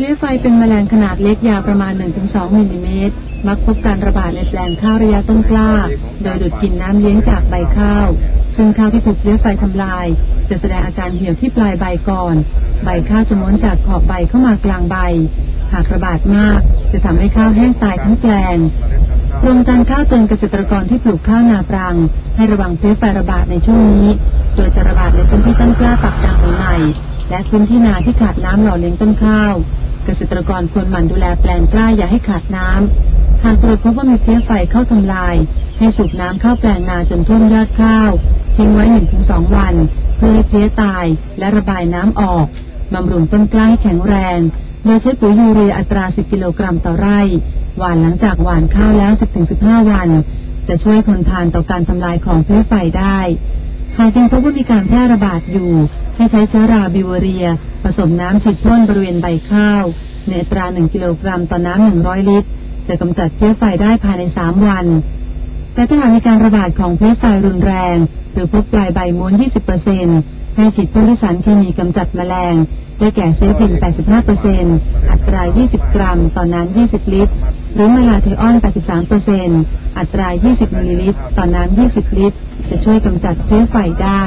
เลี้ยไฟเป็นแมลงขนาดเล็กยาวประมาณ 1-2มิลลิเมตร มักพบการระบาดในแปลงข้าวระยะต้นกล้า โดยดูดกินน้ำเลี้ยงจากใบข้าว ซึ่งข้าวที่ถูกเลี้ยไฟทำลาย จะแสดงอาการเหี่ยวที่ปลายใบก่อน ใบข้าวจะม้วนจากขอบใบเข้ามากลางใบ หากระบาดมาก จะทำให้ข้าวแห้งตายทั้งแปลงกรมการข้าวเตือนเกษตรกรที่ปลูกข้าวนาปรัง ให้ระวังเพลี้ยไฟระบาดในช่วงนี้ โดยจะระบาดในพื้นที่ต้นกล้าปักดำใหม่และพื้นที่นาที่ขาดน้ำหล่อเลี้ยงต้นข้าว เกษตรกรควรหมั่นดูแลแปลงกล้าอย่าให้ขาดน้ำหากตรวจพบว่ามีเพลี้ยไฟเข้าทำลาย ให้สูบน้ำเข้าแปลงนาจนท่วมยอดข้าว ทิ้งไว้ 1-2 วัน เพื่อให้เพลี้ยตายและระบายน้ำออกบำรุงต้นกล้าให้แข็งแรง โดยใช้ปุ๋ยยูเรียอัตรา 10 กิโลกรัมต่อไร่ หว่านหลังจากหว่านข้าวแล้ว 10-15 วัน จะช่วยทนทานต่อการทำลายของเพลี้ยไฟได้ หากยังพบว่ามีการแพร่ระบาดอยู่ ให้ใช้เชื้อราบิวเรีย สมน้ำฉีดพ่นบริเวณใบข้าว ในอัตรา 1 กิโลกรัมต่อน้ำ 100 ลิตร จะกำจัดเพลี้ยไฟได้ภายใน 3 วัน แต่ถ้าหากมีการระบาดของเพลี้ยไฟรุนแรง หรือพบปลายใบม้วน 20%ให้ฉีดพ่นด้วยสารเคมีกำจัดแมลง ได้แก่เซฟิน 85%อัตรา 20 กรัม ต่อน้ำ 20 ลิตร หรือมาลาเทออน 83%อัตรา 20 มิลลิลิตร ต่อน้ำ 20 ลิตร จะช่วยกำจัดเพลี้ยไฟได้